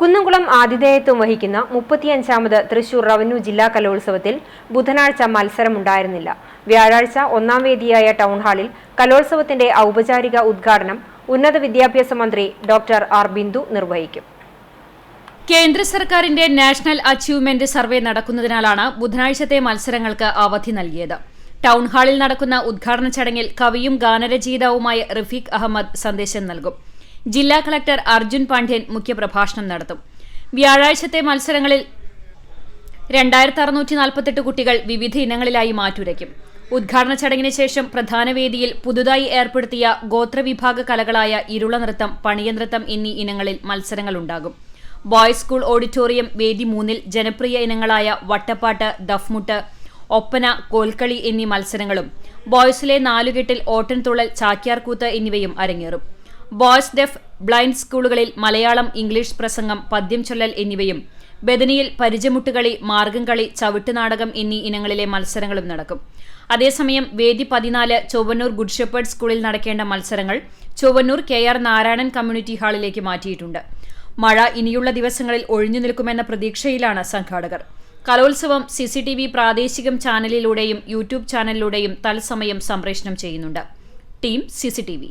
കുന്നംകുളം ആതിഥേയത്വം വഹിക്കുന്ന മുപ്പത്തിയഞ്ചാമത് തൃശൂർ റവന്യൂ ജില്ലാ കലോത്സവത്തിൽ ബുധനാഴ്ച മത്സരമുണ്ടായിരുന്നില്ല. വ്യാഴാഴ്ച ഒന്നാം വേദിയായ ടൗൺ ഹാളിൽ കലോത്സവത്തിന്റെ ഔപചാരിക ഉദ്ഘാടനം ഉന്നത വിദ്യാഭ്യാസ മന്ത്രി ഡോക്ടർ ആർ ബിന്ദു നിർവഹിക്കും. കേന്ദ്ര സർക്കാരിന്റെ നാഷണൽ അച്ചീവ്മെന്റ് സർവേ നടക്കുന്നതിനാലാണ് ബുധനാഴ്ചത്തെ മത്സരങ്ങൾക്ക് അവധി നൽകിയത്. ടൗൺ ഹാളിൽ നടക്കുന്ന ഉദ്ഘാടന ചടങ്ങിൽ കവിയും ഗാനരചയിതാവുമായ റഫീഖ് അഹമ്മദ് സന്ദേശം നൽകും. ജില്ലാ കളക്ടർ അർജുൻ പാണ്ഡ്യൻ മുഖ്യപ്രഭാഷണം നടത്തും. വ്യാഴാഴ്ചത്തെ മത്സരങ്ങളിൽ രണ്ടായിരത്തി അറുന്നൂറ്റി നാൽപ്പത്തെട്ട് കുട്ടികൾ വിവിധ ഇനങ്ങളിലായി മാറ്റുരയ്ക്കും. ഉദ്ഘാടന ചടങ്ങിന് ശേഷം പ്രധാന വേദിയിൽ പുതുതായി ഏർപ്പെടുത്തിയ ഗോത്രവിഭാഗ കലകളായ ഇരുള നൃത്തം പണിയനൃത്തം എന്നീ ഇനങ്ങളിൽ മത്സരങ്ങളുണ്ടാകും. ബോയ്സ് സ്കൂൾ ഓഡിറ്റോറിയം വേദി മൂന്നിൽ ജനപ്രിയ ഇനങ്ങളായ വട്ടപ്പാട്ട് ദഫ്മുട്ട് ഒപ്പന കോൽക്കളി എന്നീ മത്സരങ്ങളും ബോയ്സിലെ നാലുകെട്ടിൽ ഓട്ടൻതുള്ളൽ ചാക്യാർകൂത്ത് എന്നിവയും അരങ്ങേറും. ബോയ്സ് ഡെഫ് ബ്ലൈൻഡ് സ്കൂളുകളിൽ മലയാളം ഇംഗ്ലീഷ് പ്രസംഗം പദ്യം ചൊല്ലൽ എന്നിവയും ബദനിയിൽ പരിചമുട്ടുകളി മാർഗംകളി ചവിട്ടുനാടകം എന്നീ ഇനങ്ങളിലെ മത്സരങ്ങളും നടക്കും. അതേസമയം വേദി പതിനാല് ചൊവ്വന്നൂർ ഗുഡ് ഷെപ്പേർഡ് സ്കൂളിൽ നടക്കേണ്ട മത്സരങ്ങൾ Chowwannur K R Narayanan community ഹാളിലേക്ക് മാറ്റിയിട്ടുണ്ട്. മഴ ഇനിയുള്ള ദിവസങ്ങളിൽ ഒഴിഞ്ഞു നിൽക്കുമെന്ന പ്രതീക്ഷയിലാണ് സംഘാടകർ. കലോത്സവം സിസിടിവി പ്രാദേശികം ചാനലിലൂടെയും യൂട്യൂബ് ചാനലിലൂടെയും തത്സമയം സംപ്രേഷണം ചെയ്യുന്നുണ്ട്. Team CCTV